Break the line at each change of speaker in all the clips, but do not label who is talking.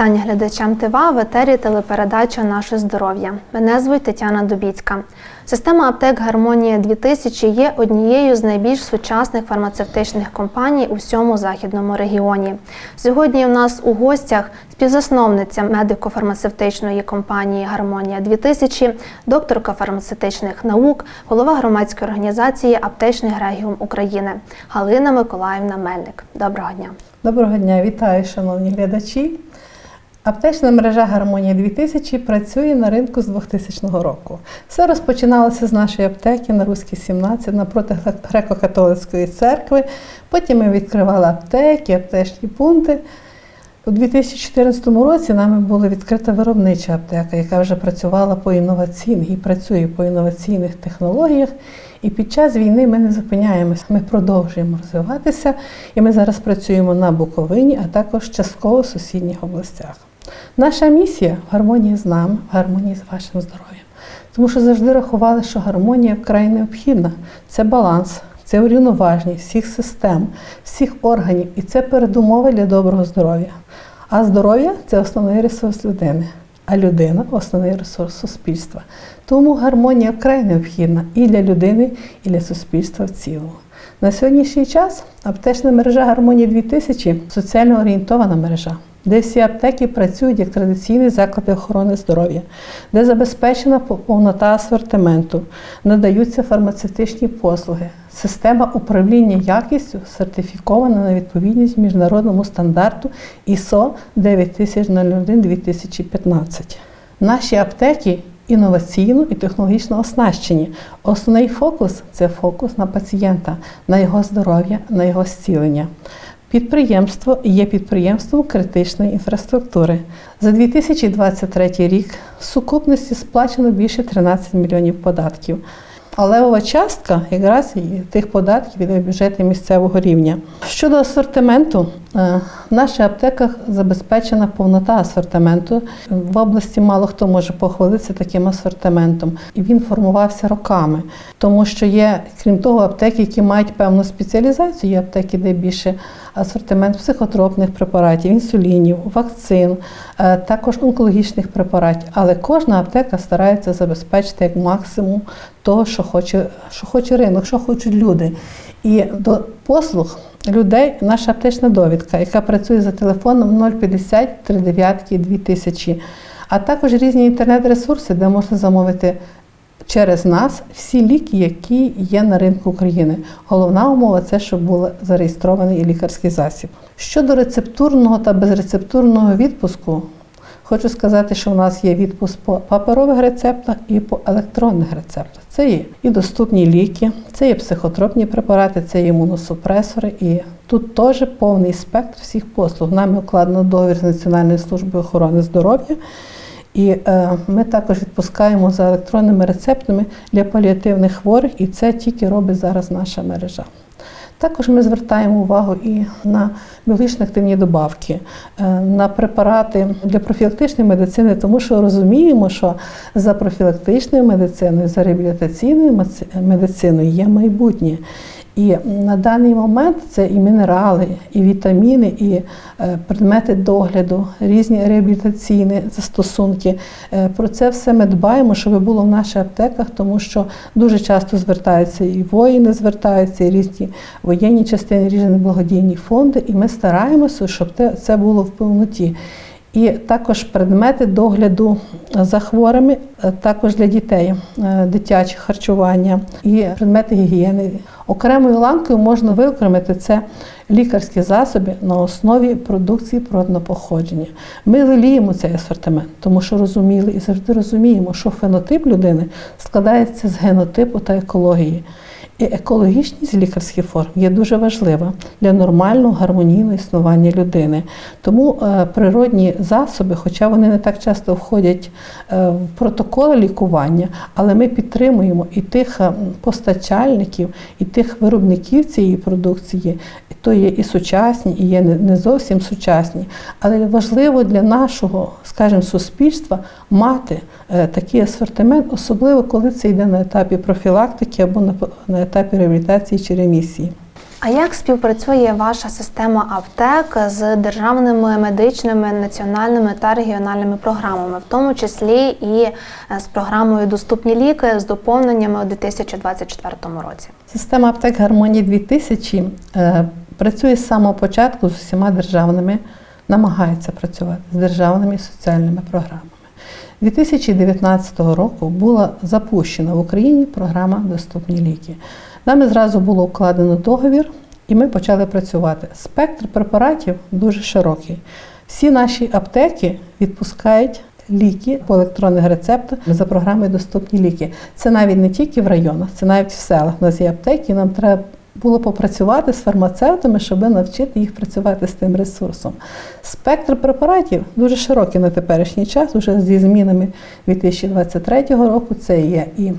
Вітання глядачам ТИВА в етері телепередача Наше здоров'я. Мене звуть Тетяна Дубіцька. Система аптек Гармонія 2000 є однією з найбільш сучасних фармацевтичних компаній у всьому західному регіоні. Сьогодні у нас у гостях співзасновниця медико-фармацевтичної компанії Гармонія 2000, докторка фармацевтичних наук, голова громадської організації Аптечний Грегіум України Галина Миколаївна Мельник. Доброго дня!
Доброго дня, вітаю, шановні глядачі. Аптечна мережа Гармонія 2000 працює на ринку з 2000 року. Все розпочиналося з нашої аптеки на Руській 17 напроти греко-католицької церкви. Потім ми відкривали аптеки, аптечні пункти. У 2014 році нами була відкрита виробнича аптека, яка вже працювала по інноваційних і працює по інноваційних технологіях. І під час війни ми не зупиняємося, ми продовжуємо розвиватися. І ми зараз працюємо на Буковині, а також частково в сусідніх областях. Наша місія в гармонії з нами, в гармонії з вашим здоров'ям. Тому що завжди рахували, що гармонія вкрай необхідна. Це баланс, це урівноважність всіх систем, всіх органів, і це передумова для доброго здоров'я. А здоров'я це основний ресурс людини, а людина основний ресурс суспільства. Тому гармонія вкрай необхідна і для людини, і для суспільства в цілому. На сьогоднішній час аптечна мережа Гармонія 2000 соціально орієнтована мережа де всі аптеки працюють як традиційні заклади охорони здоров'я, де забезпечена повнота асортименту, надаються фармацевтичні послуги, система управління якістю сертифікована на відповідність міжнародному стандарту ISO 9001-2015. Наші аптеки інноваційно і технологічно оснащені. Основний фокус це фокус на пацієнта, на його здоров'я, на його зцілення. Підприємство є підприємством критичної інфраструктури. За 2023 рік в сукупності сплачено більше 13 мільйонів податків. Левова частка якраз тих податків від бюджету місцевого рівня. Щодо асортименту, е, в наших аптеках забезпечена повнота асортименту. В області мало хто може похвалитися таким асортиментом. І він формувався роками, тому що є, крім того, аптеки, які мають певну спеціалізацію, є аптеки, де більше асортимент психотропних препаратів, інсулінів, вакцин, е, також онкологічних препаратів. Але кожна аптека старається забезпечити як максимум того, що хоче, що хоче ринок, що хочуть люди. І до послуг людей наша аптечна довідка, яка працює за телефоном 050 39 2000, а також різні інтернет-ресурси, де можна замовити. Через нас всі ліки, які є на ринку України. Головна умова це, щоб був зареєстрований лікарський засіб. Щодо рецептурного та безрецептурного відпуску, хочу сказати, що в нас є відпуск по паперових рецептах і по електронних рецептах. Це є і доступні ліки, це є психотропні препарати, це є імуносупресори. І тут теж повний спектр всіх послуг. Нами укладено договір з Національною службою охорони здоров'я. І е, ми також відпускаємо за електронними рецептами для паліативних хворих, і це тільки робить зараз наша мережа. Також ми звертаємо увагу і на біологічно активні добавки, е, на препарати для профілактичної медицини, тому що розуміємо, що за профілактичною медициною, за реабілітаційною медициною є майбутнє. І на даний момент це і мінерали, і вітаміни, і е, предмети догляду, різні реабілітаційні застосунки. Е, про це все ми дбаємо, щоб було в наших аптеках, тому що дуже часто звертаються і воїни, звертаються, і різні воєнні частини, різні благодійні фонди. І ми стараємося, щоб це було в повноті. І також предмети догляду за хворими, е, також для дітей, дитяче харчування і предмети гігієни. Окремою ланкою можна виокремити це лікарські засоби на основі продукції природного походження. Ми леліємо цей асортимент, тому що розуміли і завжди розуміємо, що фенотип людини складається з генотипу та екології. І екологічність лікарських форм є дуже важлива для нормального гармонійного існування людини. Тому е, природні засоби, хоча вони не так часто входять е, в протоколи лікування, але ми підтримуємо і тих е, постачальників, і тих виробників цієї продукції, то є і сучасні, і є не зовсім сучасні. Але важливо для нашого, скажімо, суспільства мати такий асортимент, особливо коли це йде на етапі профілактики або на етапі реабілітації чи ремісії.
А як співпрацює ваша система аптек з державними медичними національними та регіональними програмами, в тому числі і е, з програмою Доступні ліки з доповненнями у 2024 році?
Система аптек Гармонії 2000 е, працює з самого початку з усіма державними, намагається працювати з державними і соціальними програмами. 2019 року була запущена в Україні програма Доступні ліки. Нами зразу було укладено договір, і ми почали працювати. Спектр препаратів дуже широкий. Всі наші аптеки відпускають ліки по електронних рецептах за програмою Доступні ліки. Це навіть не тільки в районах, це навіть в селах. У нас є аптеки, нам треба було попрацювати з фармацевтами, щоб навчити їх працювати з тим ресурсом. Спектр препаратів дуже широкий на теперішній час, уже зі змінами 2023 року. Це є і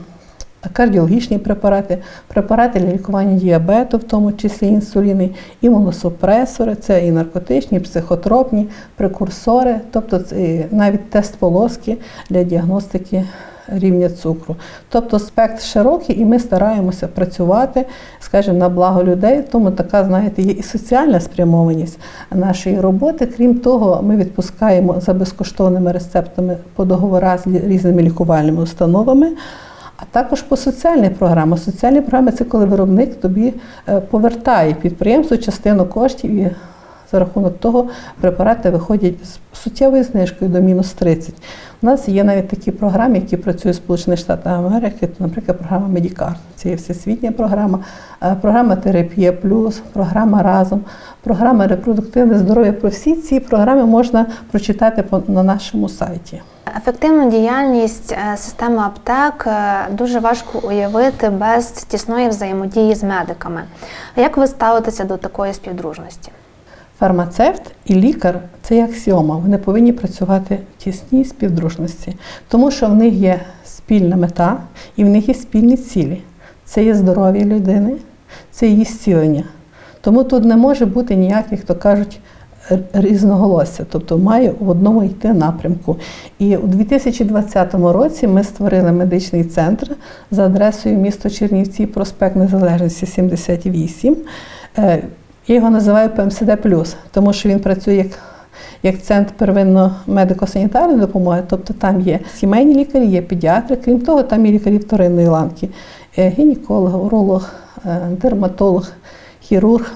кардіологічні препарати, препарати для лікування діабету, в тому числі інсуліни, імуносупресори, це і наркотичні, і психотропні, прекурсори, тобто навіть тест полоски для діагностики рівня цукру. Тобто спектр широкий, і ми стараємося працювати, скажімо, на благо людей. Тому така, знаєте, є і соціальна спрямованість нашої роботи. Крім того, ми відпускаємо за безкоштовними рецептами по договорах з різними лікувальними установами. А також по соціальних програмах. Соціальні програми це коли виробник тобі е, повертає підприємству частину коштів і за рахунок того препарати виходять з суттєвою знижкою до мінус 30. У нас є навіть такі програми, які працюють Сполучених Штатах Америки, наприклад, програма Медікар. Це є всесвітня програма, е, програма Терапія Плюс, програма Разом, програма Репродуктивне здоров'я. Про всі ці програми можна прочитати на нашому сайті.
Ефективну діяльність е, системи аптек е, дуже важко уявити без тісної взаємодії з медиками. Як ви ставитеся до такої співдружності?
Фармацевт і лікар це як аксіома. Вони повинні працювати в тісній співдружності, тому що в них є спільна мета і в них є спільні цілі. Це є здоров'я людини, це її зцілення. Тому тут не може бути ніяких, то кажуть, різноголосся, тобто має в одному йти напрямку. І у 2020 році ми створили медичний центр за адресою місто Чернівці, проспект Незалежності 78. Я його називаю ПМСД тому що він працює як, як центр первинно медико-санітарної допомоги, тобто там є сімейні лікарі, є педіатри, крім того, там є лікарі вторинної ланки, Е, гінеколог, уролог, е, дерматолог, хірург,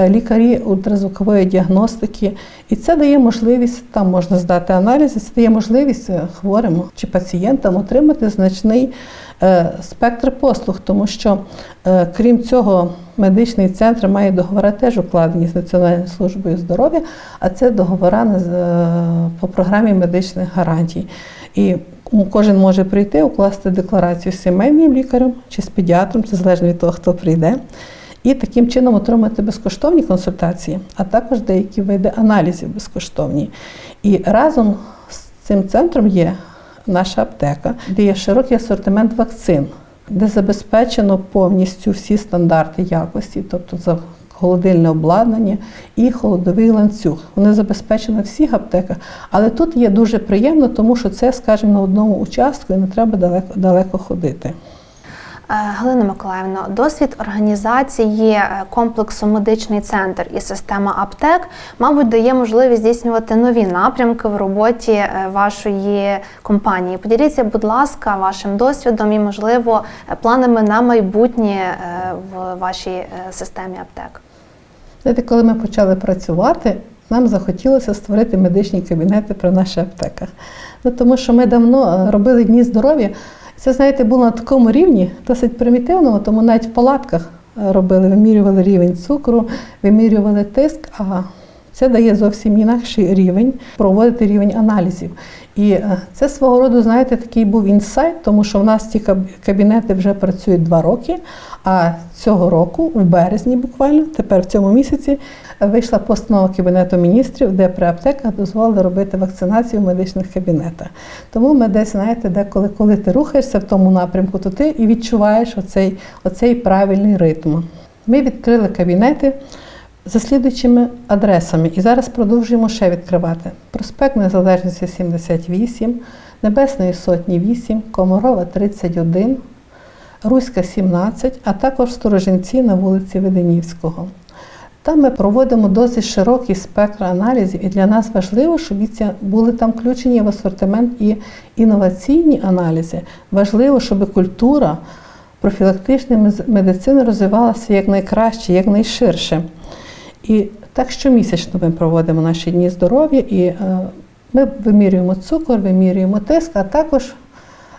лікарі ультразвукової діагностики. І це дає можливість, там можна здати аналізи, це дає можливість е, хворим чи пацієнтам отримати значний е, спектр послуг, тому що, е, крім цього, медичний центр має договори теж укладені з Національною службою здоров'я, а це договори е, по програмі медичних гарантій. І кожен може прийти, укласти декларацію з сімейним лікарем чи з педіатром, це залежно від того, хто прийде. І таким чином отримати безкоштовні консультації, а також деякі види аналізів безкоштовні. І разом з цим центром є наша аптека, де є широкий асортимент вакцин, де забезпечено повністю всі стандарти якості, тобто за холодильне обладнання і холодовий ланцюг. Вони забезпечені в всіх аптеках, але тут є дуже приємно, тому що це, скажімо, на одному участку і не треба далеко, далеко ходити.
Е, Галина Миколаївна, досвід організації е, комплексу медичний центр і система аптек, мабуть, дає можливість здійснювати нові напрямки в роботі е, вашої компанії. Поділіться, будь ласка, вашим досвідом і, можливо, планами на майбутнє в вашій системі аптек.
Знаєте, коли ми почали працювати, нам захотілося створити медичні кабінети при наших аптеках. Ну, тому що ми давно робили дні здоров'я. Це, знаєте, було на такому рівні, досить примітивному, тому навіть в палатках е, робили, вимірювали рівень цукру, вимірювали тиск, а це дає зовсім інакший рівень, проводити рівень аналізів. І е, це свого роду, знаєте, такий був інсайт, тому що в нас ці кабінети вже працюють два роки. А цього року, в березні буквально, тепер в цьому місяці, вийшла постанова Кабінету міністрів, де при аптеках дозволили робити вакцинацію в медичних кабінетах. Тому ми десь, знаєте, деколи, коли ти рухаєшся в тому напрямку, то ти і відчуваєш оцей, оцей правильний ритм. Ми відкрили кабінети за слідуючими адресами. І зараз продовжуємо ще відкривати. Проспект Незалежності 78, Небесної Сотні 8, Комарова 31, Руська 17, а також Сторожинці на вулиці Веденівського. Там ми проводимо досить широкий спектр аналізів, і для нас важливо, щоб були там включені в асортимент і інноваційні аналізи. Важливо, щоб культура профілактичної медицини розвивалася якнайкраще, якнайширше. І так щомісячно ми проводимо наші дні здоров'я, і е, ми вимірюємо цукор, вимірюємо тиск, а також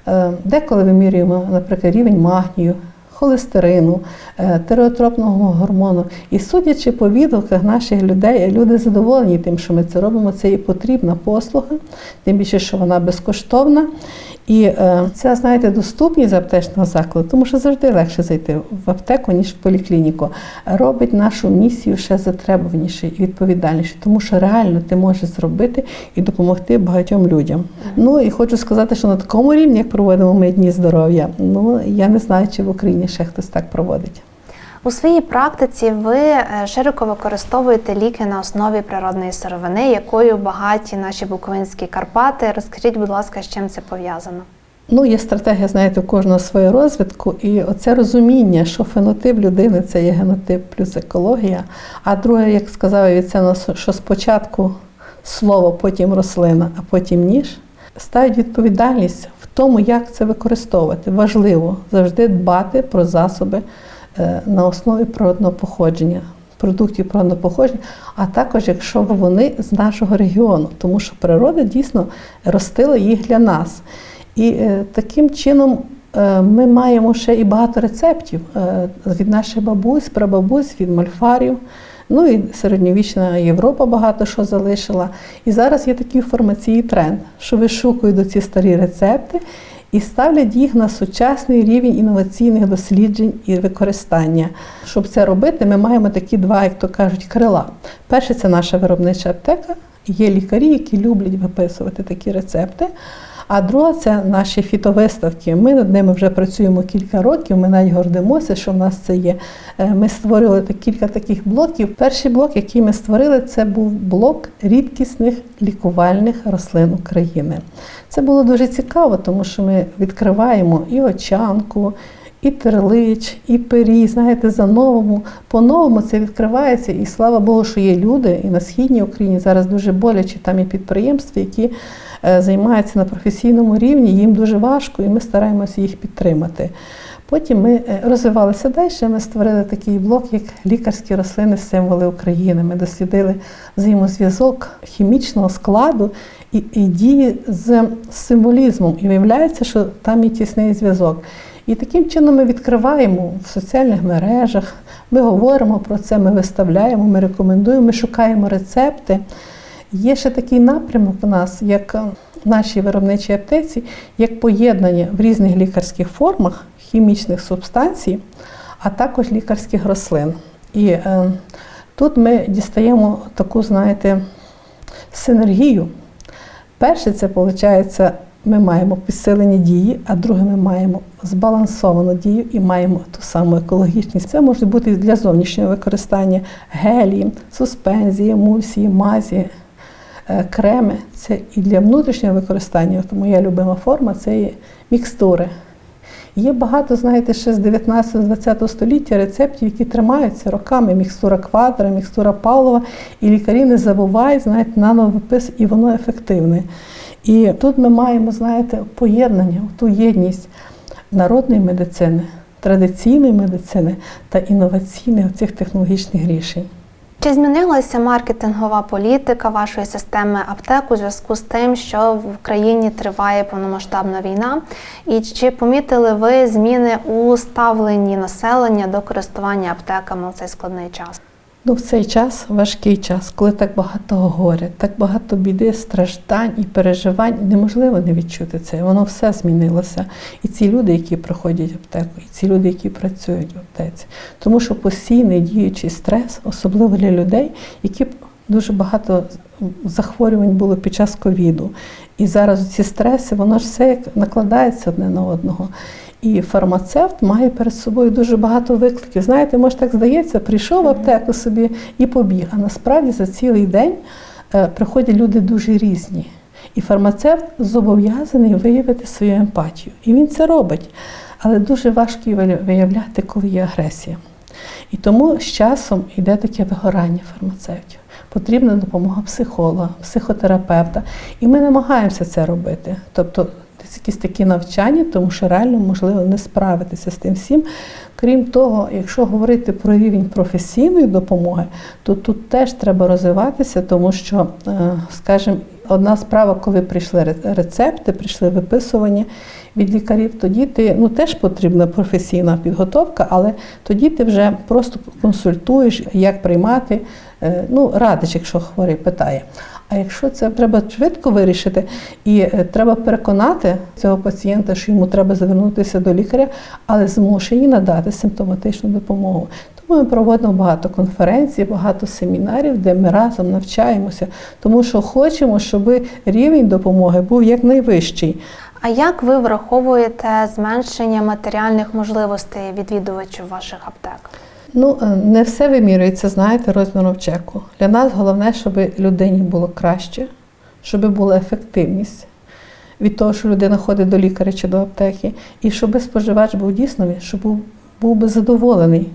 е, деколи вимірюємо, наприклад, рівень магнію, холестерину, е, тиреотропного гормону. І судячи по відгуках наших людей, люди задоволені тим, що ми це робимо. Це є потрібна послуга, тим більше, що вона безкоштовна. І е, це, знаєте, доступність аптечного закладу, тому що завжди легше зайти в аптеку, ніж в поліклініку, робить нашу місію ще затребуваніше і відповідальніше, тому що реально ти можеш зробити і допомогти багатьом людям. Ну і хочу сказати, що на такому рівні, як проводимо ми дні здоров'я, ну я не знаю, чи в Україні ще хтось так проводить.
У своїй практиці ви е, широко використовуєте ліки на основі природної сировини, якою багаті наші буковинські Карпати. Розкажіть, будь ласка, з чим це пов'язано?
Ну, є стратегія, знаєте, у кожного своє розвитку, і оце розуміння, що фенотип людини це є генотип плюс екологія. А друге, як сказав Віцена, що спочатку слово, потім рослина, а потім ніж, ставить відповідальність в тому, як це використовувати. Важливо завжди дбати про засоби на основі природного походження. Продуктів природного походження, а також якщо вони з нашого регіону, тому що природа дійсно ростила їх для нас. І е, таким чином е, ми маємо ще і багато рецептів е, від наших бабусь, прабабусь, від мольфарів. Ну і середньовічна Європа багато що залишила. І зараз є такий інформаційний тренд, що вишукують ці старі рецепти і ставлять їх на сучасний рівень інноваційних досліджень і використання. Щоб це робити, ми маємо такі два, як то кажуть, крила. Перше це наша виробнича аптека. Є лікарі, які люблять виписувати такі рецепти. А друга це наші фітовиставки. Ми над ними вже працюємо кілька років. Ми навіть гордимося, що в нас це є. Е, Ми створили кілька таких блоків. Перший блок, який ми створили, це був блок рідкісних лікувальних рослин України. Це було дуже цікаво, тому що ми відкриваємо і очанку, і терлич, і пирій, знаєте, за-новому. По-новому це відкривається, і слава Богу, що є люди і на східній Україні зараз дуже боляче. Там є підприємства, які е, займаються на професійному рівні. Їм дуже важко, і ми стараємося їх підтримати. Потім ми е, розвивалися далі. Ми створили такий блок, як лікарські рослини символи України. Ми дослідили взаємозв'язок хімічного складу і, і дії з символізмом. І виявляється, що там є тісний зв'язок. І таким чином ми відкриваємо в соціальних мережах, ми говоримо про це, ми виставляємо, ми рекомендуємо, ми шукаємо рецепти. Є ще такий напрямок у нас, як в нашій виробничій аптеці, як поєднання в різних лікарських формах хімічних субстанцій, а також лікарських рослин. І е, тут ми дістаємо таку, знаєте, синергію. Перше, це виходить, ми маємо підсилені дії, а друге, ми маємо збалансовану дію і маємо ту саму екологічність. Це може бути для зовнішнього використання гелії, суспензії, емульсії, мазі, е, креми. Це і для внутрішнього використання. Тому моя любима форма це є мікстури. Є багато, знаєте, ще з 19-20 століття рецептів, які тримаються роками. Мікстура квадра, мікстура Павлова, і лікарі не забувають, знаєте, наново випис, і воно ефективне. І тут ми маємо, знаєте, поєднання, ту єдність народної медицини, традиційної медицини та інноваційних цих технологічних рішень.
Чи змінилася маркетингова політика вашої системи аптек у зв'язку з тим, що в Україні триває повномасштабна війна? І чи помітили ви зміни у ставленні населення до користування аптеками у цей складний час?
Ну, в цей час важкий час, коли так багато горя, так багато біди, страждань і переживань, неможливо не відчути це. Воно все змінилося. І ці люди, які проходять аптеку, і ці люди, які працюють в аптеці. Тому що постійний діючий стрес, особливо для людей, які дуже багато захворювань було під час ковіду. І зараз ці стреси, воно ж все як накладається одне на одного. І фармацевт має перед собою дуже багато викликів. Знаєте, може так здається, прийшов в аптеку собі і побіг. А насправді за цілий день е, приходять люди дуже різні. І фармацевт зобов'язаний виявити свою емпатію. І він це робить. але дуже важко виявляти, коли є агресія. І тому з часом йде таке вигорання фармацевтів. Потрібна допомога психолога, психотерапевта. І ми намагаємося це робити. Тобто якісь такі навчання, тому що реально можливо не справитися з тим всім. Крім того, якщо говорити про рівень професійної допомоги, то тут теж треба розвиватися, тому що, е, скажімо, одна справа, коли прийшли рецепти, прийшли виписування від лікарів, тоді ти ну теж потрібна професійна підготовка, але тоді ти вже просто консультуєш, як приймати, е, ну радиш, якщо хворий питає. А якщо це треба швидко вирішити, і е, треба переконати цього пацієнта, що йому треба звернутися до лікаря, але змушені надати симптоматичну допомогу. Тому ми проводимо багато конференцій, багато семінарів, де ми разом навчаємося, тому що хочемо, щоб рівень допомоги був якнайвищий.
А як ви враховуєте зменшення матеріальних можливостей відвідувачів ваших аптек?
Ну, е, не все вимірюється, знаєте, розміром чеку. Для нас головне, щоб людині було краще, щоб була ефективність від того, що людина ходить до лікаря чи до аптеки, і щоб споживач був дійсно, щоб був, був би задоволений.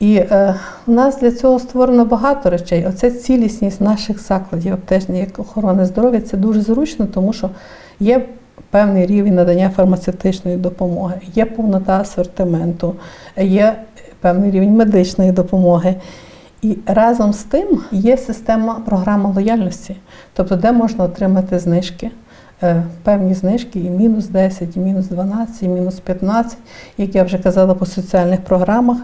І е, у нас для цього створено багато речей. Оце цілісність наших закладів аптечної охорони здоров'я це дуже зручно, тому що є певний рівень надання фармацевтичної допомоги, є повнота асортименту, є певний рівень медичної допомоги. І разом з тим є система програма лояльності, тобто де можна отримати знижки. Е, Певні знижки і мінус 10, і мінус 12, і мінус 15, як я вже казала по соціальних програмах,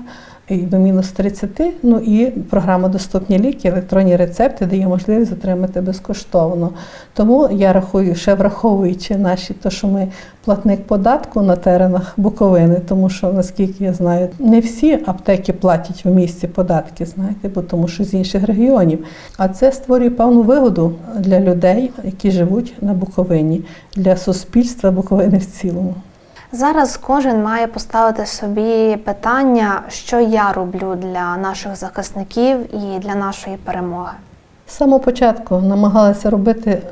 до мінус 30, ну і програма Доступні ліки, електронні рецепти дає можливість отримати безкоштовно. Тому я рахую, ще враховуючи наші, то що ми платник податку на теренах Буковини, тому що, наскільки я знаю, не всі аптеки платять в місті податки, знаєте, бо тому що з інших регіонів. А це створює певну вигоду для людей, які живуть на Буковині, для суспільства Буковини в цілому.
Зараз кожен має поставити собі питання, що я роблю для наших захисників і для нашої перемоги.
З самого початку намагалися робити,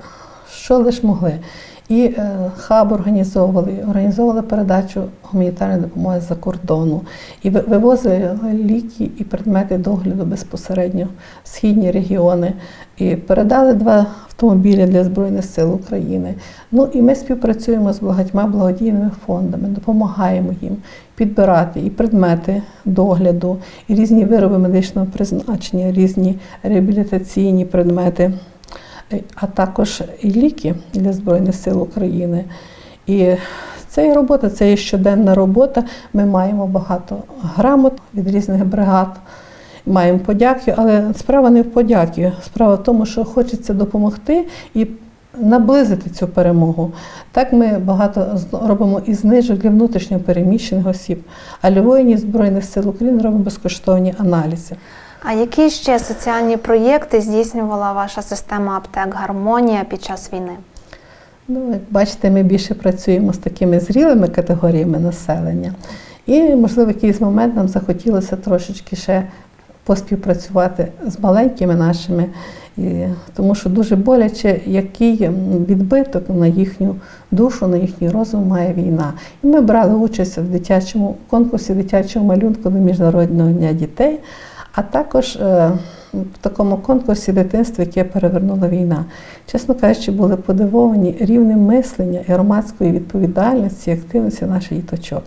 що лише могли. І е, хаб організовували, організовували передачу гуманітарної допомоги з-за кордону, і вивозили ліки і предмети догляду безпосередньо в східні регіони. І передали два автомобілі для Збройних сил України. Ну і ми співпрацюємо з багатьма благодійними фондами, допомагаємо їм підбирати і предмети догляду, і різні вироби медичного призначення, різні реабілітаційні предмети, а також і ліки для Збройних сил України. І це є робота, це є щоденна робота. Ми маємо багато грамот від різних бригад. Маємо подяки, але справа не в подяки. Справа в тому, що хочеться допомогти і наблизити цю перемогу. Так ми багато робимо і знижок для внутрішньо переміщених осіб. А для воїнів Збройних сил України робимо безкоштовні аналізи.
А які ще соціальні проєкти здійснювала ваша система аптек Гармонія під час війни?
Ну, як бачите, ми більше працюємо з такими зрілими категоріями населення. І, можливо, в якийсь момент нам захотілося трошечки ще поспівпрацювати з маленькими нашими, тому що дуже боляче, який відбиток на їхню душу, на їхній розум має війна. І ми брали участь в дитячому конкурсі дитячого малюнку до Міжнародного дня дітей, а також е, в такому конкурсі дитинства, яке перевернула війна. Чесно кажучи, були подивовані рівнем мислення і громадської відповідальності і активності наших діточок.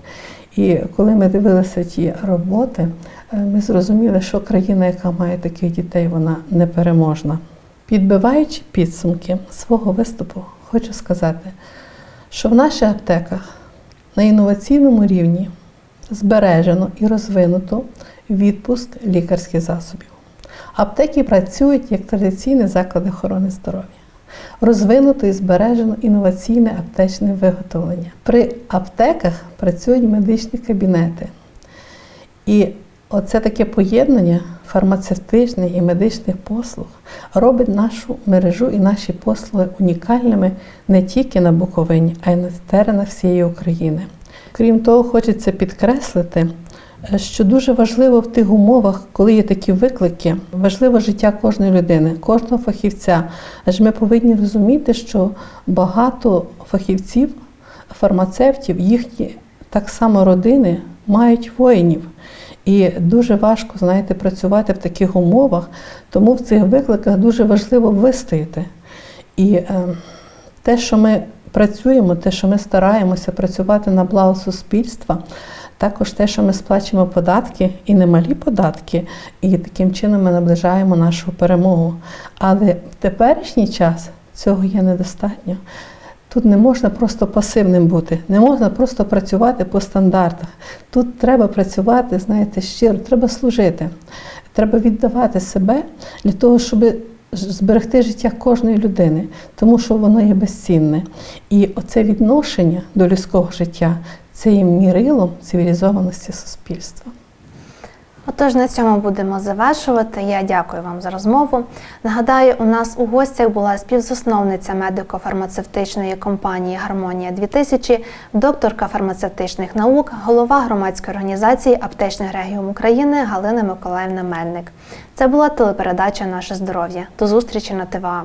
І коли ми дивилися ті роботи, е, ми зрозуміли, що країна, яка має таких дітей, вона непереможна. Підбиваючи підсумки свого виступу, хочу сказати, що в наших аптеках на інноваційному рівні збережено і розвинуто відпуск лікарських засобів. Аптеки працюють як традиційні заклади охорони здоров'я. Розвинуто і збережено інноваційне аптечне виготовлення. При аптеках працюють медичні кабінети. І оце таке поєднання фармацевтичних і медичних послуг робить нашу мережу і наші послуги унікальними не тільки на Буковині, а й на теренах всієї України. Крім того, хочеться підкреслити, що дуже важливо в тих умовах, коли є такі виклики, важливо життя кожної людини, кожного фахівця. Адже ми повинні розуміти, що багато фахівців, фармацевтів, їхні так само родини мають воїнів. І дуже важко, знаєте, працювати в таких умовах, тому в цих викликах дуже важливо вистояти. І е, те, що ми працюємо, те, що ми стараємося працювати на благо суспільства, також те, що ми сплачуємо податки і немалі податки, і таким чином ми наближаємо нашу перемогу. Але в теперішній час цього є недостатньо. Тут не можна просто пасивним бути, не можна просто працювати по стандартах. Тут треба працювати, знаєте, щиро, треба служити, треба віддавати себе для того, щоб зберегти життя кожної людини, тому що воно є безцінне. І оце відношення до людського життя це є мірилом цивілізованості суспільства.
Отож, на цьому будемо завершувати. Я дякую вам за розмову. Нагадаю, у нас у гостях була співзасновниця медико-фармацевтичної компанії Гармонія 2000 докторка фармацевтичних наук, голова громадської організації Аптечний регіум України Галина Миколаївна Мельник. Це була телепередача Наше здоров'я. До зустрічі на ТВА.